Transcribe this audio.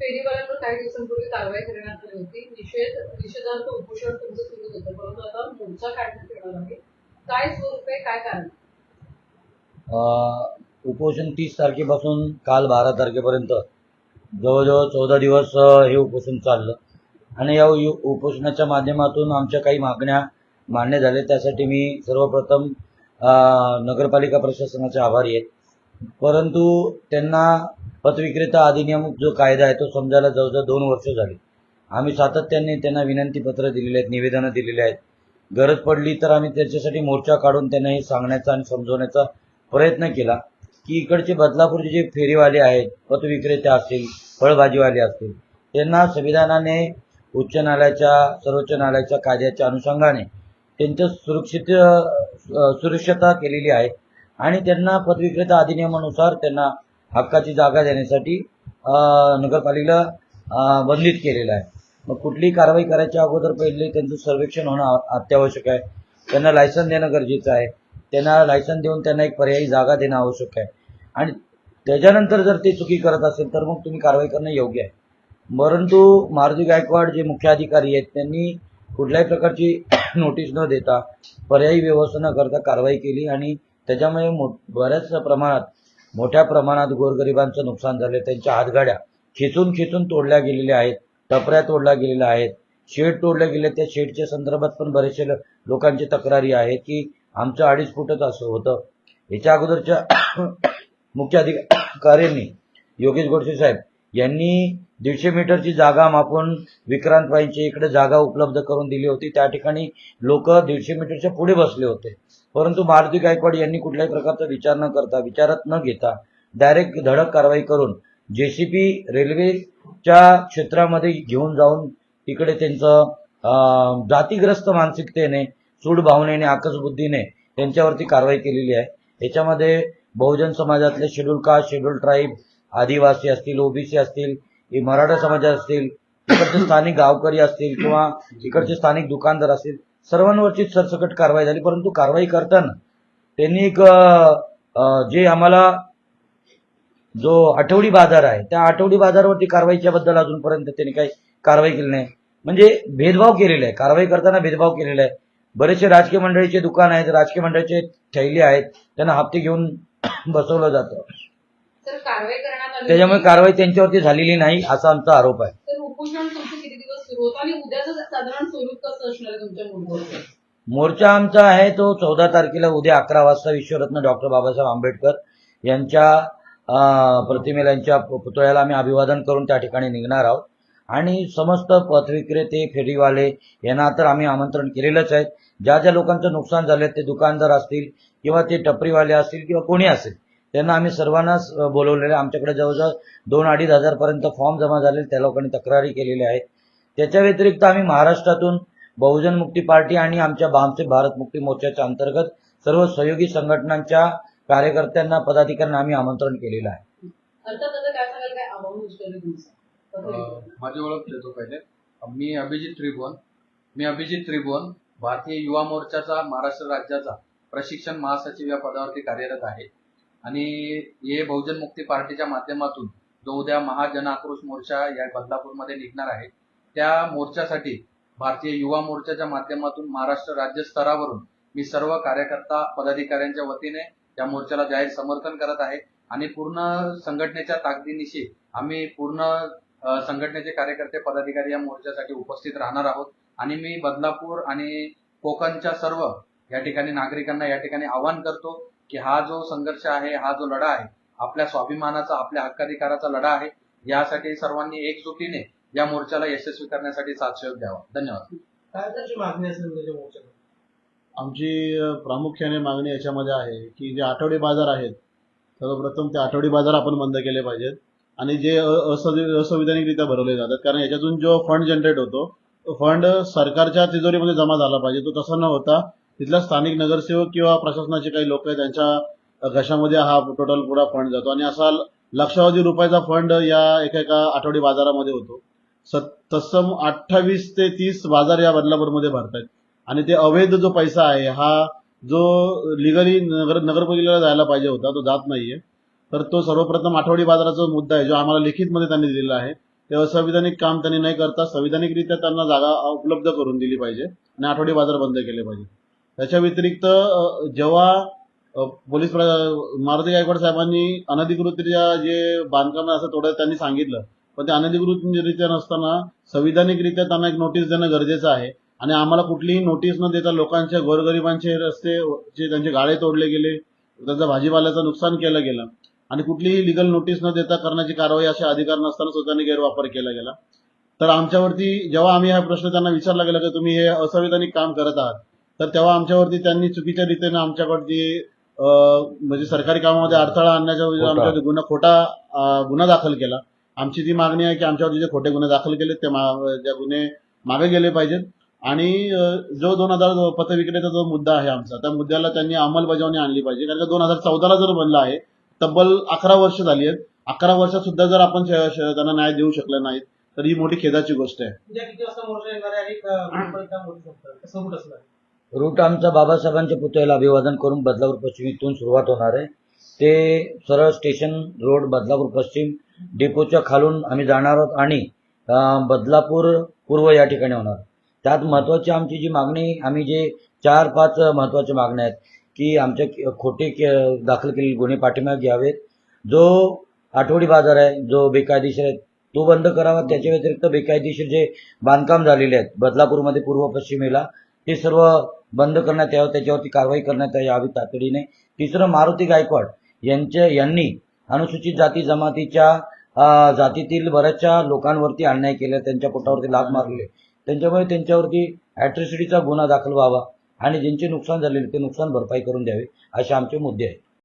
फेरीवाल्यांवर काही दिवसांपूर्वी कारवाई करण्यात आली होती. निषेध निषेधार्थ उपोषण तुमचं सुरू होतं परंतु आता मोर्चा काढण्यात येणार आहे. काय स्वरूप आहे? काय कारण? उपोषण तीस तारखेपासून काल बारा तारखेपर्यंत. जवळजवळ चौदा दिवस हे उपोषण चाललं. आणि या उपोषणाच्या माध्यमातून आमच्या काही मागण्या मान्य झाल्या. त्यासाठी मी सर्वप्रथम नगरपालिका प्रशासनाचे आभारी आहे. परंतु त्यांना पतविक्रेता अधिनियम जो कायदा आहे तो समजायला जवळजवळ दोन वर्ष झाली. आम्ही सातत्याने त्यांना विनंतीपत्र दिलेले आहेत निवेदनं दिलेली आहेत. गरज पडली तर आम्ही त्याच्यासाठी मोर्चा काढून त्यांना हे सांगण्याचा आणि समजवण्याचा प्रयत्न केला की इकडचे बदलापूरचे जे फेरीवाले आहेत पतविक्रेते असतील फळभाजीवाले असतील त्यांना संविधानाने उच्च न्यायालयाच्या सर्वोच्च न्यायालयाच्या कायद्याच्या अनुषंगाने त्यांचं सुरक्षित सुरक्षता केलेली आहे. आणि त्यांना पदविक्रेता अधिनियमानुसार त्यांना हक्काची जागा देण्यासाठी नगरपालिकेला बंधित केलेलं आहे. मग कुठलीही कारवाई करायच्या अगोदर पहिले त्यांचं सर्वेक्षण होणं अत्यावश्यक आहे. त्यांना लायसन देणं गरजेचं आहे. त्यांना लायसन देऊन त्यांना एक पर्यायी जागा देणं आवश्यक आहे. आणि त्याच्यानंतर जर ते चुकी करत असेल तर मग तुम्ही कारवाई करणं योग्य आहे. परंतु मारुती गायकवाड जे मुख्य अधिकारी आहेत त्यांनी कुठल्याही प्रकारची नोटीस न देता पर्यायी व्यवस्था न करता कारवाई केली आणि त्याच्यामुळे मो बऱ्याच प्रमाणात मोठ्या प्रमाणात गोरगरिबांचं नुकसान झालं त्यांच्या हातगाड्या खेचून खेचून तोडल्या गेलेल्या आहेत टपऱ्या तोडल्या गेलेल्या आहेत शेड तोडल्या गेले. त्या शेडच्या संदर्भात पण बरेचसे लोकांची तक्रारी आहेत की आमचं अडीच फुटच असं होतं. याच्या अगोदरच्या मुख्य अधिकाऱ्यांनी योगेश गोडसे साहेब यांनी दीडशे मीटरची जागा मापून विक्रांतबाईंच्या इकडे जागा उपलब्ध करून दिली होती. त्या ठिकाणी लोक दीडशे मीटरच्या पुढे बसले होते. परंतु मारुती गायकवाड यांनी कुठल्याही प्रकारचा विचार न करता विचारात न घेता डायरेक्ट धडक कारवाई करून जेसीपी रेल्वेच्या क्षेत्रामध्ये घेऊन जाऊन तिकडे त्यांचं जातीग्रस्त मानसिकतेने सूड भावनेने आकसबुद्धीने त्यांच्यावरती कारवाई केलेली आहे. याच्यामध्ये बहुजन समाजातले शेड्यूल कास्ट शेड्यूल ट्राईब आदिवासी असतील ओबीसी असतील हे मराठा समाज असतील इकडचे स्थानिक गावकरी असतील किंवा इकडचे स्थानिक दुकानदार असतील सर्वांवरची सरसकट कारवाई झाली परंतु कारवाई करताना त्यांनी एक जे आम्हाला जो आठवडी बाजार आहे त्या आठवडी बाजारावरती कारवाईच्या बद्दल अजूनपर्यंत त्यांनी काही कारवाई केली नाही. म्हणजे भेदभाव केलेला आहे कारवाई करताना भेदभाव केलेला आहे. बरेचसे राजकीय मंडळीचे दुकान आहेत राजकीय मंडळीचे थैली आहेत त्यांना हप्ते घेऊन बसवलं जातं. तर कारवाई करण्यात आली. त्याच्यामुळे. कारवाई त्यांच्यावरती झालेली नाही असा आमचा आरोप आहे. तर उपोषण तुमचं किती दिवस सुरू होतं आणि उद्याचं साधारण स्वरूप कसं असणार आहे तुमच्या मोर्चाचं? मोर्चा आमचा आहे तो चौदा तारखेला उद्या अकरा वाजता विश्वरत्न डॉक्टर बाबासाहेब आंबेडकर यांच्या प्रतिमेला यांच्या पुतळ्याला आम्ही अभिवादन करून त्या ठिकाणी निघणार आहोत. आणि समस्त पथविक्रेते फेरीवाले यांना तर आम्ही आमंत्रण केलेलंच आहे. ज्या ज्या लोकांचं नुकसान झालं ते दुकानदार असतील किंवा ते टपरीवाले असतील किंवा कोणी असेल त्यांना आम्ही सर्वांनाच बोलवलेलं आहे. आमच्याकडे जवळजवळ दोन अडीच हजारपर्यंत फॉर्म जमा झाले त्या लोकांनी तक्रारी केलेल्या आहेत. त्याच्या व्यतिरिक्त आम्ही महाराष्ट्रातून बहुजन मुक्ती पार्टी आणि आमच्या आमचे भारत मुक्ती मोर्चाच्या अंतर्गत सर्व सहयोगी संघटनांच्या कार्यकर्त्यांना पदाधिकाऱ्यांना आम्ही आमंत्रण केलेलं आहे. माझी ओळख देतो पहिले. मी अभिजित त्रिभुवन. मी अभिजित त्रिभुवन भारतीय युवा मोर्चाचा महाराष्ट्र राज्याचा प्रशिक्षण महासचिव या पदावरती कार्यरत आहे. आणि हे बहुजन मुक्ती पार्टीच्या माध्यमातून जो उद्या महाजन आक्रोश मोर्चा या बदलापूरमध्ये निघणार आहे त्या मोर्चासाठी भारतीय युवा मोर्चाच्या माध्यमातून महाराष्ट्र राज्य स्तरावरून मी सर्व कार्यकर्ता पदाधिकाऱ्यांच्या वतीने या मोर्चाला जाहीर समर्थन करत आहे आणि पूर्ण संघटनेच्या ताकदीनिशी आम्ही पूर्ण संघटनेचे कार्यकर्ते पदाधिकारी या मोर्चासाठी उपस्थित राहणार आहोत. आणि मी बदलापूर आणि कोकणच्या सर्व या ठिकाणी नागरिकांना या ठिकाणी आवाहन करतो की हा जो संघर्ष आहे हा जो लढा आहे आपल्या स्वाभिमानाचा आपल्या हक्काधिकाराचा लढा आहे यासाठी सर्वांनी एकजुटीने या मोर्चाला यशस्वी करण्यासाठी साथ सहयोग द्यावा. धन्यवाद. काय त्याची मागणी असेल त्याच्या मोर्चाला? आमची प्रामुख्याने मागणी याच्यामध्ये आहे की जे आठवडी बाजार आहेत सर्वप्रथम ते आठवडी बाजार आपण बंद केले पाहिजेत आणि जे असंविधानिकरित्या भरवले जातात. कारण याच्यातून जो फंड जनरेट होतो तो फंड सरकारच्या तिजोरीमध्ये जमा झाला पाहिजे. तो तसा न होता तिथल्या स्थानिक नगरसेवक किंवा प्रशासनाचे काही लोक आहेत त्यांच्या घशामध्ये हा टोटल पुरा फंड जातो. आणि असा लक्षावधी रुपयाचा फंड या एका एका आठवडी बाजारामध्ये होतो. तत्सम अठ्ठावीस ते तीस बाजार या बदलापूरमध्ये भरतायत. आणि ते अवैध जो पैसा आहे हा जो लिगली नगर नगरपालिकेला जायला पाहिजे होता तो जात नाहीये. तर तो सर्वप्रथम आठवडी बाजाराचा मुद्दा आहे जो आम्हाला लिखितमध्ये त्यांनी दिलेला आहे ते असंविधानिक काम त्यांनी नाही करता संविधानिकरित्या त्यांना जागा उपलब्ध करून दिली पाहिजे आणि आठवडी बाजार बंद केले पाहिजे. त्याच्या व्यतिरिक्त जेव्हा पोलीस मारुती गायकवाड साहेबांनी अनधिकृतरित्या जे बांधकाम असं थोडं त्यांनी सांगितलं. पण ते अनधिकृतरित्या नसताना संविधानिकरित्या त्यांना एक नोटीस देणं गरजेचं आहे. आणि आम्हाला कुठलीही नोटीस न देता लोकांच्या गोरगरिबांचे रस्ते जे त्यांचे गाळे तोडले गेले त्यांचा भाजीपाल्याचं नुकसान केलं गेलं. आणि कुठलीही लिगल नोटीस न देता करण्याची कारवाई असे अधिकार नसताना स्वतःने गैरवापर केला गेला. तर आमच्यावरती जेव्हा आम्ही हा प्रश्न त्यांना विचारला गेला की तुम्ही हे असंविधानिक काम करत आहात तर तेव्हा आमच्यावरती त्यांनी चुकीच्या रीतीने आमच्यावरती अं, म्हणजे सरकारी कामामध्ये अडथळा आणण्याच्या खोटा. आमच्यावरती गुन्हा खोटा गुन्हा दाखल केला. आमची ती मागणी आहे की आमच्यावरती जे खोटे गुन्हे दाखल केले ते मा- त्या गुन्हे मागे गेले पाहिजेत. आणि जो दोन हजार पथविक्रेता जो मुद्दा आहे आमचा त्या मुद्द्याला त्यांनी अंमलबजावणी आणली पाहिजे. कारण का दोन हजार चौदाला जर बनला आहे तब्बल अकरा वर्ष झाली आहेत. अकरा वर्षात सुद्धा जर आपण त्यांना न्याय देऊ शकले नाहीत तर ही मोठी खेदाची गोष्ट आहे. रूट आमचा बाबासाहेबांच्या पुतळ्याला अभिवादन करून बदलापूर पश्चिमेतून सुरुवात होणार आहे. ते सरळ स्टेशन रोड बदलापूर पश्चिम डेपोच्या खालून आम्ही जाणार आहोत आणि बदलापूर पूर्व या ठिकाणी होणार. त्यात महत्त्वाची आमची जी मागणी आम्ही जे चार पाच महत्त्वाच्या मागण्या आहेत की आमच्या खोटे के- दाखल केलेले गुन्हे पाठीमागे घ्यावेत. जो आठवडी बाजार आहे जो बेकायदेशीर आहे तो बंद करावा. त्याच्या व्यतिरिक्त बेकायदेशीर जे बांधकाम झालेले आहेत बदलापूरमध्ये पूर्व पश्चिमेला ते सर्व बंद करण्यात यावं त्याच्यावरती कारवाई करण्यात यावी तातडीने. तिसरं मारुती गायकवाड यांच्या यांनी अनुसूचित जाती जमातीच्या जातीतील बऱ्याचशा लोकांवरती अन्याय केला त्यांच्या पोटावरती लाभ मारले. त्यांच्यामुळे त्यांच्यावरती ॲट्रॉसिटीचा गुन्हा दाखल व्हावा आणि ज्यांचे नुकसान झालेले ते नुकसान भरपाई करून द्यावी असे आमचे मुद्दे आहेत.